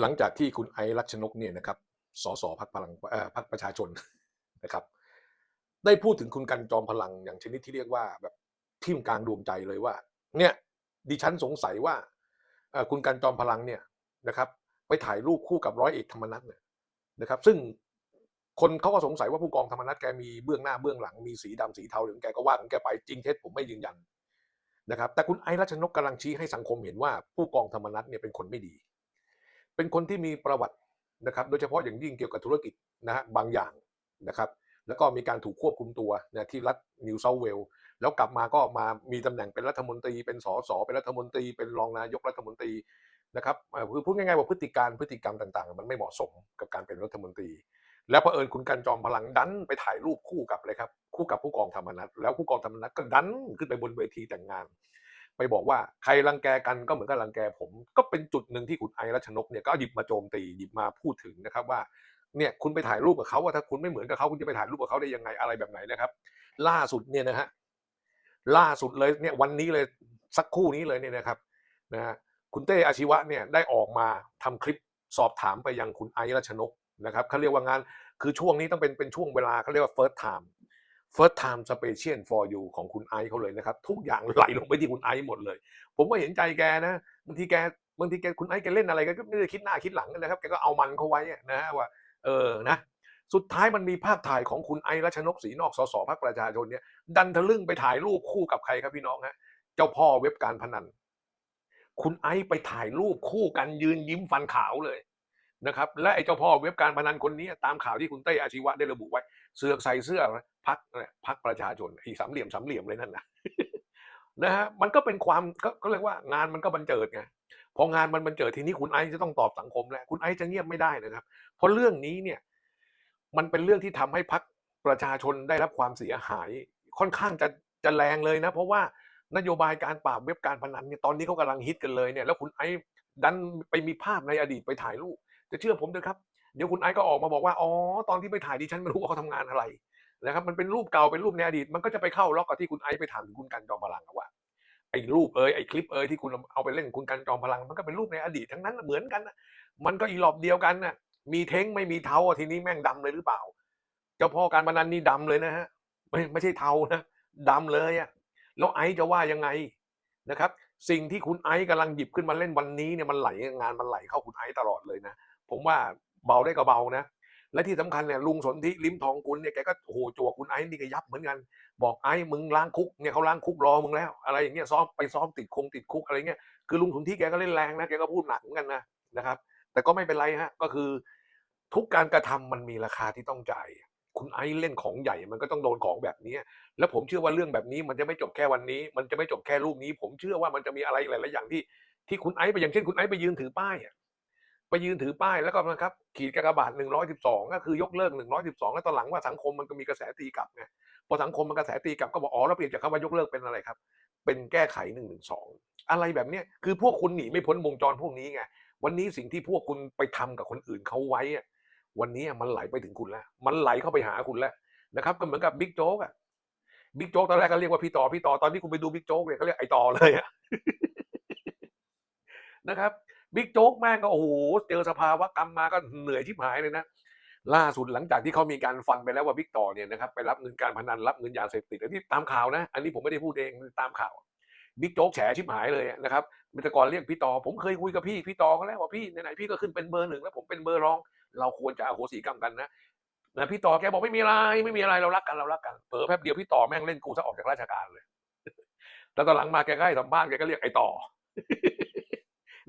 หลังจากที่คุณไอรักชนกเนี่ยนะครับสสพักพลังพักประชาชนนะครับ ได้พูดถึงคุณกันจอมพลังอย่างชนิดที่เรียกว่าแบบทิ่มกลางดวงใจเลยว่า เนี่ยดิฉันสงสัยว่าคุณกันจอมพลังเนี่ยนะครับ ไปถ่ายรูปคู่กับร้อยเอกธรรมนัฐเนี่ยนะครับ ซึ่งคนเขาก็สงสัยว่าผู้กองธรรมนัฐแกมีเบื้องหน้าเบื้องหลังมีสีดำสีเทาหรือแกก็ว่าของแกไปจริงเท็จผมไม่ยืนยันนะครับ แต่คุณไอรัชนกกำลังชี้ให้สังคมเห็นว่าผู้กองธรรมนัฐเนี่ยเป็นคนไม่ดี เป็นคนที่มีประวัตินะครับ โดยเฉพาะอย่างยิ่งเกี่ยวกับธุรกิจนะฮะบางอย่างนะครับ แล้วก็มีการถูกควบคุมตัวนะที่รัฐนิวเซาเวลส์แล้วกลับมาก็มามีตำแหน่งเป็นรัฐมนตรี เป็นสสเป็นรัฐมนตรีเป็นรองนายกรัฐมนตรีนะครับคือพูดง่ายๆว่าพฤติการพฤติกรรมต่างๆ มันไม่เหมาะสมกับการเป็นรัฐมนตรี แล้วเผอิญคุณกันจอมพลังดันไปถ่ายรูปคู่กับเลยครับคู่กับผู้กองธรรมนัฐแล้วผู้กองธรรมนัฐก็ดันขึ้นไปบนเวทีแต่งงาน ไปบอกว่าใครรังแกกันก็เหมือนกับรังแกผม ก็เป็นจุดหนึ่งที่คุณไอรัชนกเนี่ยก็หยิบมาโจมตีหยิบมาพูดถึงนะครับว่าเนี่ยคุณไปถ่ายรูปกับเขาว่าถ้าคุณไม่เหมือนกับเขาคุณจะไปถ่ายรูปกับเขาได้ยังไงอะไรแบบไหนนะครับ ล่าสุดเนี่ยนะฮะล่าสุดเลยเนี่ยวันนี้เลยสักคู่นี้เลยเนี่ยนะครับนะฮะคุณเต้อาชีวะเนี่ยได้ออกมาทำคลิปสอบถามไปยังคุณไอรัชนกนะครับเขาเรียกว่างานคือช่วงนี้ต้องเป็นเป็นช่วงเวลาเขาเรียกว่า first time first time special for you ของคุณไอซ์เขาเลยนะครับ ทุกอย่างไหลลงไปที่คุณไอซ์หมดเลย ผมก็เห็นใจแกนะบางทีแกบางทีแกคุณไอซ์แกเล่นอะไรก็ไม่ได้คิดหน้าคิดหลังนะครับแกก็เอามันเขาไว้นะว่าเออนะสุดท้ายมันมีภาพถ่ายของคุณไอรัชนกศรีนอกสสพรรคประชาชนเนี่ยดันทะลึ่งไปถ่ายรูปคู่กับใครครับพี่น้องฮะเจ้าพ่อเว็บการพนัน คุณไอไปถ่ายรูปคู่กันยืนยิ้มฟันขาวเลย นะครับและไอ้เจ้าพ่อเว็บการพนันคนนี้ตามข่าวที่คุณเต้อาชีวะได้ระบุไว้ เสือกใส่เสื้อพักพักประชาชนอีสามเหลี่ยมสามเหลี่ยมเลยนั่นนะนะฮะมันก็เป็นความก็ก็เรียกว่างานมันก็บันเจิดไงพองานมันบันเจิดทีนี้คุณไอซ์จะต้องตอบสังคมแล้วคุณไอซ์จะเงียบไม่ได้นะครับ เพราะเรื่องนี้เนี่ยมันเป็นเรื่องที่ทำให้พักประชาชนได้รับความเสียหาย ค่อนข้างจะจะแรงเลยนะ เพราะว่านโยบายการปราบเว็บการพนันเนี่ยตอนนี้เขากำลังฮิตกันเลยเนี่ยแล้วคุณไอซ์ดันไปมีภาพในอดีตไปถ่ายรูป จะเชื่อผมเถอะครับ เดี๋ยวคุณไอซ์ก็ออกมาบอกว่า อ๋อ ตอนที่ไปถ่ายดิฉันไม่รู้ว่าเขาทำงานอะไรนะครับ มันเป็นรูปเก่า เป็นรูปในอดีต มันก็จะไปเข้าล็อกกับที่คุณไอซ์ไปถามถึงคุณกันจอมพลังว่า ไอ้รูปเอ้ย ไอ้คลิปเอ้ยที่คุณเอาไปเล่นคุณกันจอมพลัง มันก็เป็นรูปในอดีตทั้งนั้นเหมือนกันนะมันก็อีหลอบเดียวกันน่ะมีเท้งไม่มีเทาทีนี้แม่งดำเลยหรือเปล่า เจ้าพ่อการพนันนี่ดำเลยนะฮะ ไม่ไม่ใช่เทานะดำเลยอะแล้วไอซ์จะว่ายังไงนะครับ สิ่งที่คุณไอซ์กำลังหยิบขึ้นมาเล่นวันนี้เนี่ยมันไหลงานมันไหลเข้าคุณไอซ์ตลอดเลยนะ ผมว่าเบาได้ก็เบานะ และที่สำคัญเนี่ยลุงสนธิลิ้มทองกุลเนี่ยแกก็โอ้โหจวกคุณไอ้นี่ก็ยับเหมือนกัน บอกไอ้มึงล้างคุกเนี่ยเขาล้างคุกรอมึงแล้ว อะไรอย่างเงี้ยซ้อมไปซ้อมติดคงติดคุกอะไรเงี้ยคือลุงสนธิแกก็เล่นแรงนะแกก็พูดหนักเหมือนกันนะนะครับ แต่ก็ไม่เป็นไรฮะก็คือ ทุกการกระทำมันมีราคาที่ต้องจ่ายคุณไอ้เล่นของใหญ่มันก็ต้องโดนของแบบนี้ แล้วผมเชื่อว่าเรื่องแบบนี้มันจะไม่จบแค่วันนี้ มันจะไม่จบแค่รูปนี้ ผมเชื่อว่ามันจะมีอะไรหลาย ๆ อย่างที่ที่คุณไอ้ไปอย่างเช่นคุณไอ้ไปยืนถือป้ายอะ ไปยืนถือป้ายแล้วก็นะครับขีดกากบาทหนึ่งร้อยสิบสองก็คือยกเลิกหนึ่งร้อยสิบสองแล้วตอนหลังว่าสังคมมันก็มีกระแสตีกลับไงพอสังคมมันกระแสตีกลับก็บอกอ๋อแล้วเปลี่ยนจากคำว่ายกเลิกเป็นอะไรครับ เป็นแก้ไขหนึ่งหนึ่งสองอะไรแบบเนี้ยคือพวกคุณหนีไม่พ้นวงจรพวกนี้ไงวันนี้สิ่งที่พวกคุณไปทำกับคนอื่นเขาไว้อะวันนี้มันไหลไปถึงคุณแล้ว มันไหลเข้าไปหาคุณแล้วนะครับ ก็เหมือนกับบิ๊กโจ๊กอะบิ๊กโจ๊กตอนแรกก็เรียกว่าพี่ต่อพี่ต่อตอนที่คุณไปดูบิ๊กโจ๊กเนี่ยเขาเรียกไอต่อเลยอะนะครับ บิ๊กโจ๊กแม่งก็โอ้โหเจอสภาวะกรรมมาก็เหนื่อยชิบหายเลยนะล่าสุดหลังจากที่เขามีการฟันไปแล้วว่าบิ๊กต่อเนี่ยนะครับไปรับเงินการพนันรับเงินยาเสพติดอันนี้ตามข่าวนะ อันนี้ผมไม่ได้พูดเองตามข่าวบิ๊กโจ๊กแฉชิบหายเลยนะครับเมื่อก่อนเรียกพี่ต่อผมเคยคุยกับพี่พี่ต่อก็แล้วว่าพี่ไหนๆพี่ก็ขึ้นเป็นเบอร์หนึ่งแล้วผมเป็นเบอร์รอง เราควรจะอโหสิกรรมกันนะนะพี่ต่อแกบอกไม่มีอะไรไม่มีอะไรเรารักกันเรารักกันเผลอแป๊บเดียวพี่ต่อแม่งเล่นกูซะออกจากราชการเลยแล้วตอนหลังมาแกก็ให้สัมภาษณ์แกก็เรียกไอ้ต่อ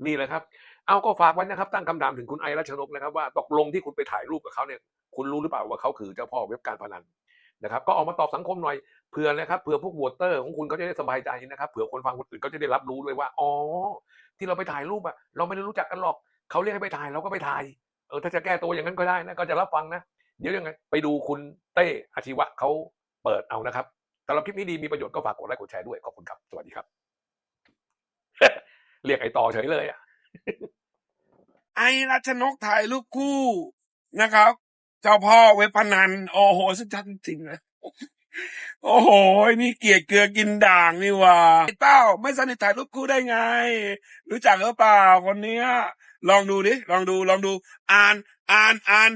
นี่แหละครับ เอาก็ฝากไว้นะครับ ตั้งคำถามถึงคุณไอรัชนกนะครับว่าตกลงที่คุณไปถ่ายรูปกับเขาเนี่ยคุณรู้หรือเปล่าว่าเขาคือเจ้าพ่อเว็บการพนันนะครับ ก็ออกมาตอบสังคมหน่อยเผื่อนะครับเผื่อพวกวตเตอร์ของคุณเขาจะได้สบายใจนะครับเผื่อคนฟังคนอื่นเขาจะได้รับรู้ด้วยว่าอ๋อที่เราไปถ่ายรูปอะเราไม่ได้รู้จักกันหรอกเขาเรียกให้ไปถ่ายเราก็ไปถ่ายเออถ้าจะแก้ตัวอย่างนั้นก็ได้นะก็จะรับฟังนะเดี๋ยวยังไงไปดูคุณเต้อาชีวะเขาเปิดเอานะครับสำหรับคลิปนี้ดีมีประโยชน์ก็ฝากกดไลค์กดแชร์ด้วยขอบคุณครับ สวัสดีครับ เรียกไอ้ต่อเฉยเลยอะไอรัชนกถ่ายรูปคู่นะครับ เจ้าพ่อเว็บพนัน โอ้โหสุดยอดจริงๆเลยโอ้โห นี่เกลียดเกลือกินด่างนี่ว่าไอ้เต้า ไม่สนิทถ่ายรูปคู่ได้ไง รู้จักหรือเปล่าคนเนี้ย ลองดูดิ ลองดู ลองดู อ่าน อ่าน อ่าน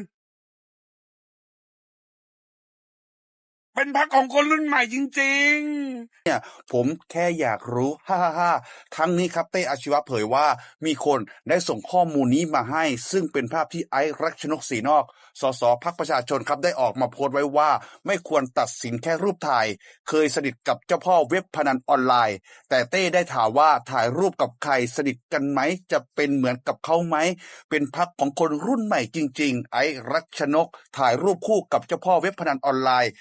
เป็นพักของคนรุ่นใหม่จริง ๆ เนี่ยผมแค่อยากรู้ฮ่าฮ่าทั้งนี้ครับเต้อาชีวะเผยว่ามีคนได้ส่งข้อมูลนี้มาให้ ซึ่งเป็นภาพที่ไอซ์รักชนกศรีนอก สสพักประชาชนครับได้ออกมาโพสต์ไว้ว่า ไม่ควรตัดสินแค่รูปถ่าย เคยสนิทกับเจ้าพ่อเว็บพนันออนไลน์ แต่เต้ได้ถามว่าถ่ายรูปกับใครสนิทกันไหม จะเป็นเหมือนกับเขาไหม เป็นพักของคนรุ่นใหม่จริง ๆ ไอซ์รักชนกถ่ายรูปคู่กับเจ้าพ่อเว็บพนันออนไลน์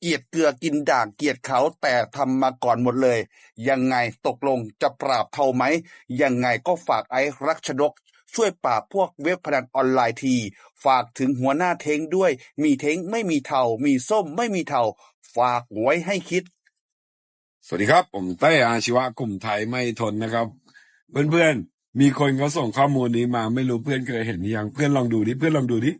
เกลียดเกลือกินด่างเกลียดเขาแต่ทำมาก่อนหมดเลย ยังไงตกลงจะปราบเท่าไหม ยังไงก็ฝากไอ้รักชนก ช่วยปราบพวกเว็บพนันออนไลน์ที ฝากถึงหัวหน้าเท้งด้วย มีเท้งไม่มีเทามีส้มไม่มีเทาฝากไว้ให้คิด สวัสดีครับ ผมเต้อาชีวะกลุ่มไทยไม่ทนนะครับ เพื่อนๆมีคนเขาส่งข้อมูลนี้มาไม่รู้เพื่อนเคยเห็นหรือยังเพื่อนลองดูดิเพื่อนลองดูดิ